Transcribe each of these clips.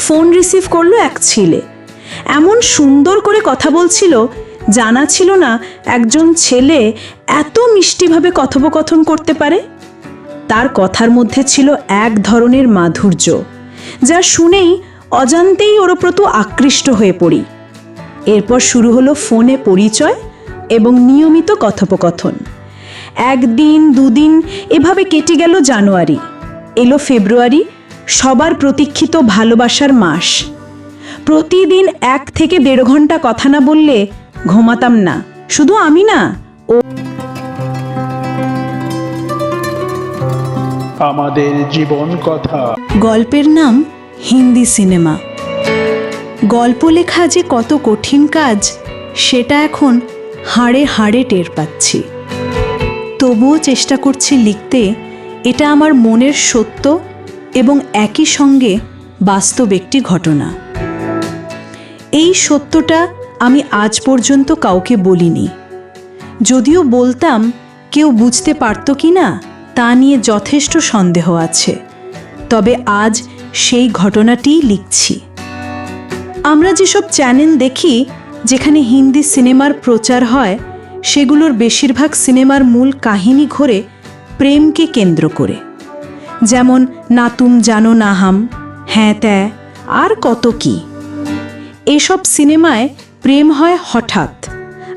Phone receive করল এক ছেলে। এমন সুন্দর করে কথা বলছিল, জানা ছিল না একজন ছেলে এত মিষ্টিভাবে কথোপকথন করতে পারে। তার কথার মধ্যে ছিল এক ধরনের মাধুর্য, যা শুনেই অজান্তেই ওর প্রতি আকৃষ্ট হয়ে পড়ি। এরপর শুরু হলো ফোনে পরিচয় এবং নিয়মিত কথোপকথন। একদিন, দুদিন এভাবে কেটে গেল জানুয়ারি। এলো ফেব্রুয়ারি সবার প্রতীক্ষিত ভালোবাসার মাস। প্রতিদিন এক থেকে দেড় ঘণ্টা কথা না বললে ঘুমাতাম না। শুধু আমি না ও আমাদের জীবন কথা। গল্পের নাম হিন্দি সিনেমা। গল্প লেখা যে কত কঠিন কাজ সেটা এখন হাড়ে হাড়ে টের পাচ্ছি। তবুও চেষ্টা করছি লিখতে এটা আমার মনের সত্য এবং একই সঙ্গে বাস্তব একটি ঘটনা। এই সত্যটা আমি আজ পর্যন্ত কাউকে বলিনি। যদিও বলতাম, কেউ বুঝতে পারত কি না, তা নিয়ে যথেষ্ট সন্দেহ আছে। তবে আজ সেই ঘটনাটিই লিখছি। আমরা যেসব চ্যানেল দেখি, যেখানে হিন্দি সিনেমার প্রচার হয়, সেগুলোর বেশিরভাগ সিনেমার মূল কাহিনী ঘোরে প্রেমকে কেন্দ্র করে। যেমন, না তুম জানো না হাম। হ্যাঁ ত্যা। আর কত কি? এসব সিনেমায় প্রেম হয় হঠাৎ,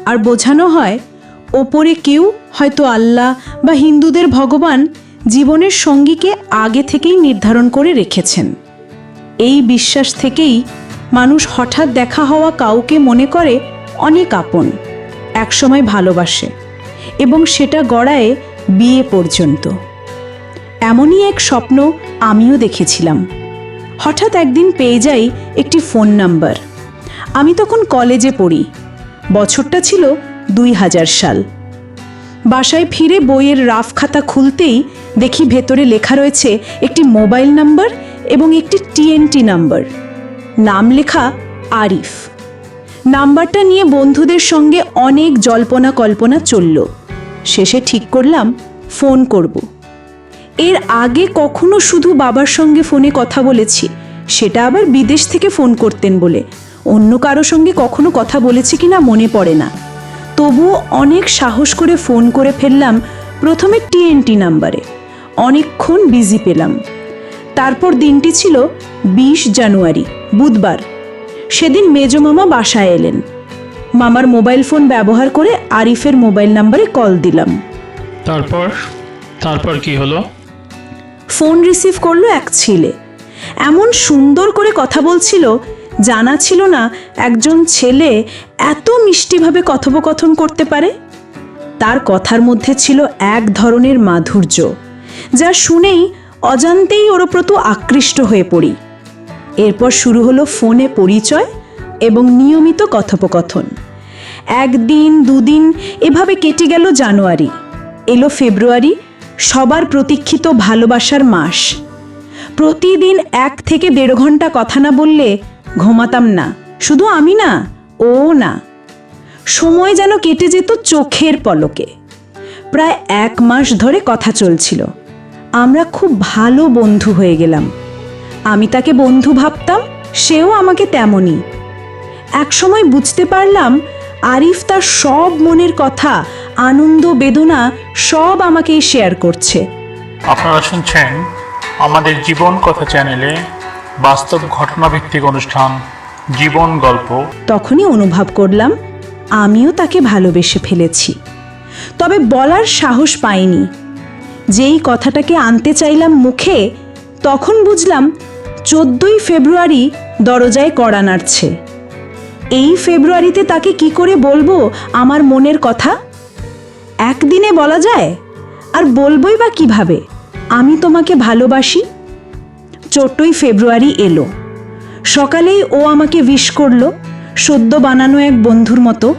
আর বোঝানো হয়, ওপরে কেউ হয়তো আল্লাহ বা হিন্দুদের ভগবান জীবনের সঙ্গীকে আগে থেকেই নির্ধারণ করে রেখেছেন। এই বিশ্বাস থেকেই মানুষ হঠাৎ দেখা হওয়া কাউকে মনে করে অনেক আপন, একসময় ভালোবাসে, এবং সেটা গড়ায় বিয়ে পর্যন্ত। এমনই এক স্বপ্ন আমিও দেখেছিলাম। হঠাৎ একদিন পেয়ে যাই একটি ফোন নাম্বার। আমি তখন কলেজে পড়ি। বছরটা ছিল দুই হাজার সাল। বাসায় ফিরে বইয়ের রাফ খাতা খুলতেই দেখি ভেতরে লেখা রয়েছে একটি মোবাইল নাম্বার এবং একটি টিএনটি নাম্বার। নাম লেখা আরিফ। নাম্বারটা নিয়ে বন্ধুদের সঙ্গে অনেক জল্পনা কল্পনা চলল। শেষে ঠিক করলাম, ফোন করব। এর আগে কখনো শুধু বাবার সঙ্গে ফোনে কথা বলেছি, সেটা আবার বিদেশ থেকে ফোন করতেন বলে। অন্য কারও সঙ্গে কখনো কথা বলেছি কিনা মনে পড়ে না। তবুও অনেক সাহস করে ফোন করে ফেললাম প্রথমে টিএনটি নাম্বারে। অনেকক্ষণ বিজি পেলাম। তারপর দিনটি ছিল বিশ জানুয়ারি, বুধবার। সেদিন মেজো মামা বাসায় এলেন। মামার মোবাইল ফোন ব্যবহার করে আরিফের মোবাইল নাম্বারে কল দিলাম। তারপর? তারপর কি হলো? ফোন রিসিভ করল এক ছেলে। এমন সুন্দর করে কথা বলছিল, জানা ছিল না একজন ছেলে এত মিষ্টিভাবে কথোপকথন করতে পারে। তার কথার মধ্যে ছিল এক ধরনের মাধুর্য, যা শুনেই অজান্তেই ওর প্রতি আকৃষ্ট হয়ে পড়ি। এরপর শুরু হলো ফোনে পরিচয় এবং নিয়মিত কথোপকথন। একদিন, দুদিন এভাবে কেটে গেল জানুয়ারি। এলো ফেব্রুয়ারি সবার প্রতীক্ষিত ভালোবাসার মাস। প্রতিদিন এক থেকে দেড় ঘণ্টা কথা না বললে ঘুমাতাম না। শুধু আমি না, ও না। সময় যেন কেটে যেত চোখের পলকে। প্রায় এক মাস ধরে কথা চলছিল। আমরা খুব ভালো বন্ধু হয়ে গেলাম। আমি তাকে বন্ধু ভাবতাম, সেও আমাকে তেমনই। একসময় বুঝতে পারলাম আরিফ তার সব মনের কথা আনন্দ বেদনা সব আমাকেই শেয়ার করছে। আপনারা শুনছেন আমাদের জীবন কথা চ্যানেলে বাস্তব ঘটনা ভিত্তিক অনুষ্ঠান জীবন গল্প। তখনই অনুভব করলাম আমিও তাকে ভালোবেসে ফেলেছি। তবে বলার সাহস পাইনি। যেই কথাটাকে আনতে চাইলাম মুখে তখন বুঝলাম চোদ্দই ফেব্রুয়ারি দরজায় কড়া নাড়ছে। এই ফেব্রুয়ারিতে তাকে কি করে বলব? আমার মনের কথা? একদিনে বলা যায়? আর বলবই বা কীভাবে? আমি তোমাকে ভালোবাসি। চোদ্দই ফেব্রুয়ারি এলো। সকালেই ও আমাকে উইশ করল, সদ্য বানানো এক বন্ধুর মতো,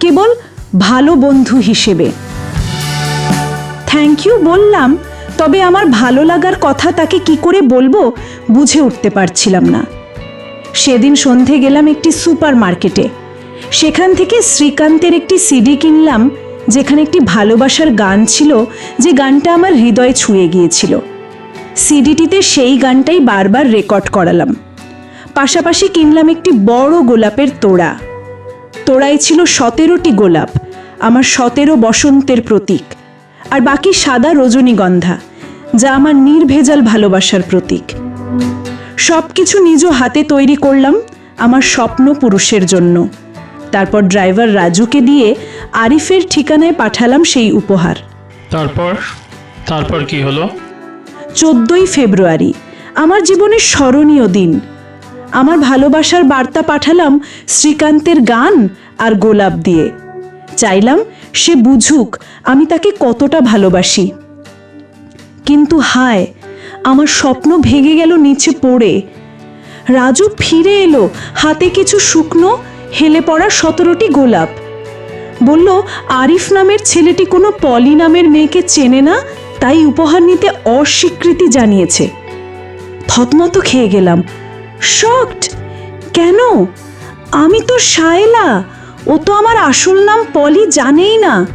কেবল ভালো বন্ধু হিসেবে। থ্যাংক ইউ বললাম, তবে আমার ভালো লাগার কথা তাকে কি করে বলব বুঝে উঠতে পারছিলাম না। সেদিন সন্ধে গেলাম একটি সুপার মার্কেটে সেখান থেকে শ্রীকান্তের একটি সিডি কিনলাম, যেখানে একটি ভালোবাসার গান ছিল, যে গানটা আমার হৃদয়ে ছুঁয়ে গিয়েছিল। সিডিটিতে সেই গানটাই বারবার রেকর্ড করালাম। পাশাপাশি কিনলাম একটি বড় গোলাপের তোড়া। তোড়ায় ছিল সতেরোটি গোলাপ, আমার সতেরো বসন্তের প্রতীক, আর বাকি সাদা রজনীগন্ধা, যা আমার নির্ভেজাল ভালোবাসার প্রতীক। সব কিছু নিজ হাতে তৈরি করলাম আমার স্বপ্ন পুরুষের জন্য। তারপর ড্রাইভার রাজুকে দিয়ে আরিফের ঠিকানায় পাঠালাম সেই উপহার। তারপর? তারপর কি হলো? চোদ্দই ফেব্রুয়ারি আমার জীবনের স্মরণীয় দিন। আমার ভালোবাসার বার্তা পাঠালাম শ্রীকান্তের গান আর গোলাপ দিয়ে। চাইলাম সে বুঝুক আমি তাকে কতটা ভালোবাসি। কিন্তু হায় আমার স্বপ্ন ভেঙে গেল নিচে পড়ে। রাজু ফিরে এলো, হাতে কিছু শুকনো, হেলে পড়া সতেরোটি গোলাপ। বলল, আরিফ নামের ছেলেটি কোনো পলি নামের মেয়েকে চেনে না, তাই উপহার নিতে অস্বীকৃতি জানিয়েছে। থতমত খেয়ে গেলাম। শকড কেন? আমি তো সায়লা ও তো আমার আসল নাম পলি জানেই না।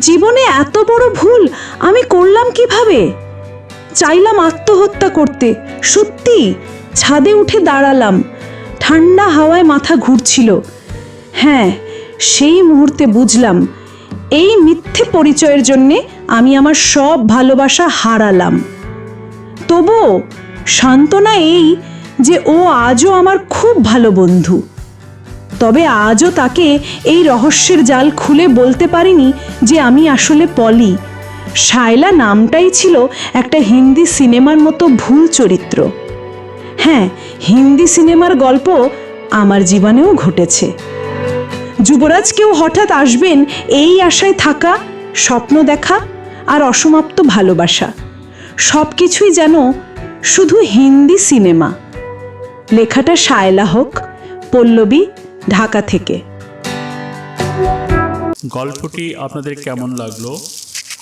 জীবনে এত বড় ভুল আমি করলাম কীভাবে? চাইলাম আত্মহত্যা করতে। সত্যি? ছাদে উঠে দাঁড়ালাম। ঠান্ডা হাওয়ায় মাথা ঘুরছিল। হ্যাঁ সেই মুহূর্তে বুঝলাম, এই মিথ্যে পরিচয়ের জন্যে আমি আমার সব ভালোবাসা হারালাম। তবুও সান্ত্বনা এই যে ও আজও আমার খুব ভালো বন্ধু। তবে আজও তাকে এই রহস্যের জাল খুলে বলতে পারিনি যে আমি আসলে পলি। শায়লা নামটাই ছিল একটা হিন্দি সিনেমার মতো ভুল চরিত্র। হ্যাঁ হিন্দি সিনেমার গল্প আমার জীবনেও ঘটেছে। যুবরাজ কেউ হঠাৎ আসবেন এই আশায় থাকা, স্বপ্ন দেখা আর অসমাপ্ত ভালোবাসা। সব কিছুই যেন শুধু হিন্দি সিনেমা। লেখাটা শায়লা হোক, পল্লবী, ঢাকা থেকে। গল্পটি আপনাদের কেমন লাগল?